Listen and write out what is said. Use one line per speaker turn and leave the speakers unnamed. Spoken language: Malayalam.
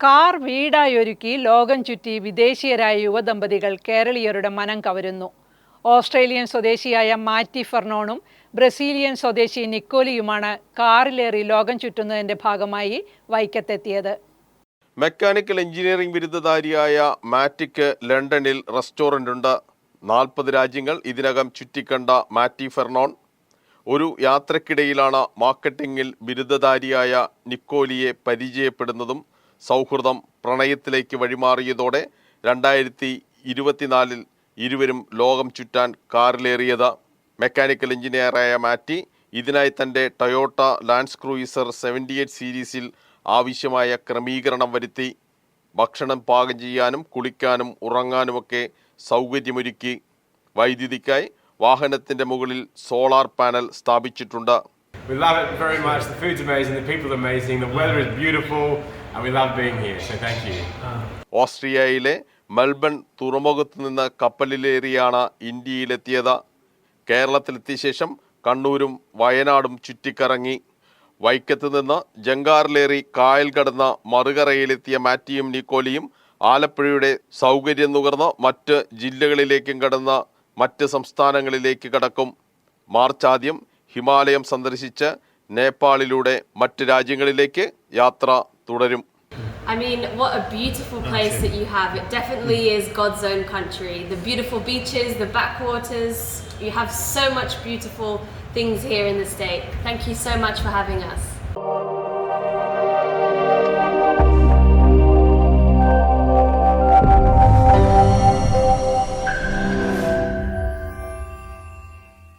കാർ വീടായി ഒരുക്കി ലോകം ചുറ്റി വിദേശീയരായ യുവദമ്പതികൾ കേരളീയരുടെ മനം കവരുന്നു. ഓസ്ട്രേലിയൻ സ്വദേശിയായ മാറ്റി ഫെർണോണും ബ്രസീലിയൻ സ്വദേശി നിക്കോലിയുമാണ് കാറിലേറി ലോകം ചുറ്റുന്നതിന്റെ ഭാഗമായി വൈക്കത്തെത്തിയത്.
മെക്കാനിക്കൽ എഞ്ചിനീയറിംഗ് ബിരുദധാരിയായ മാറ്റിക്ക് ലണ്ടനിൽ റെസ്റ്റോറന്റ് ഉണ്ട് നാൽപ്പത് രാജ്യങ്ങൾ ഇതിനകം ചുറ്റിക്കണ്ട മാറ്റി ഫെർണോൺ. ഒരു യാത്രക്കിടയിലാണ് മാർക്കറ്റിംഗിൽ ബിരുദധാരിയായ നിക്കോലിയെ പരിചയപ്പെടുന്നതും സൗഹൃദം പ്രണയത്തിലേക്ക് വഴിമാറിയതോടെ രണ്ടായിരത്തി ഇരുപത്തിനാലിൽ ഇരുവരും ലോകം ചുറ്റാൻ കാറിലേറിയത്. മെക്കാനിക്കൽ എഞ്ചിനീയറായ മാറ്റി ഇതിനായി തന്റെ Toyota Land Cruiser seventy eight സീരീസിൽ ആവശ്യമായ ക്രമീകരണം വരുത്തി. ഭക്ഷണം പാകം ചെയ്യാനും കുളിക്കാനും ഉറങ്ങാനുമൊക്കെ സൗകര്യമൊരുക്കി. വൈദ്യുതിക്കായി വാഹനത്തിന്റെ മുകളിൽ സോളാർ പാനൽ സ്ഥാപിച്ചിട്ടുണ്ട്.
We love it very much. The food's amazing, the people are amazing, the weather is beautiful, and we love being here. So thank you.
ഓസ്ട്രിയയിലെ മെൽബൺ തുറമുഖത്ത് നിന്ന് കപ്പലിലേറിയാണ് ഇന്ത്യയിലെത്തിയത് കേരളത്തിലെത്തിയ ശേഷം കണ്ണൂരും വയനാടും ചുറ്റിക്കറങ്ങി വൈക്കത്ത് നിന്ന് ജങ്കാറിലേറി കായൽ കടന്ന മറുകരയിലെത്തിയ മാറ്റിയും നിക്കോലിയും ആലപ്പുഴയുടെ സൗകര്യം നുകർന്ന് മറ്റ് ജില്ലകളിലേക്കും കടന്ന് മറ്റ് സംസ്ഥാനങ്ങളിലേക്ക് കടക്കും മാർച്ച് ആദ്യം ഹിമാലയം സന്ദർശിച്ച് നേപ്പാളിലൂടെ മറ്റ് രാജ്യങ്ങളിലേക്ക് യാത്ര തുടരും
I mean, what a beautiful place that you have. It definitely is God's own country. The beautiful beaches, the backwaters. You have so much beautiful things here in the state. Thank you so much for having us.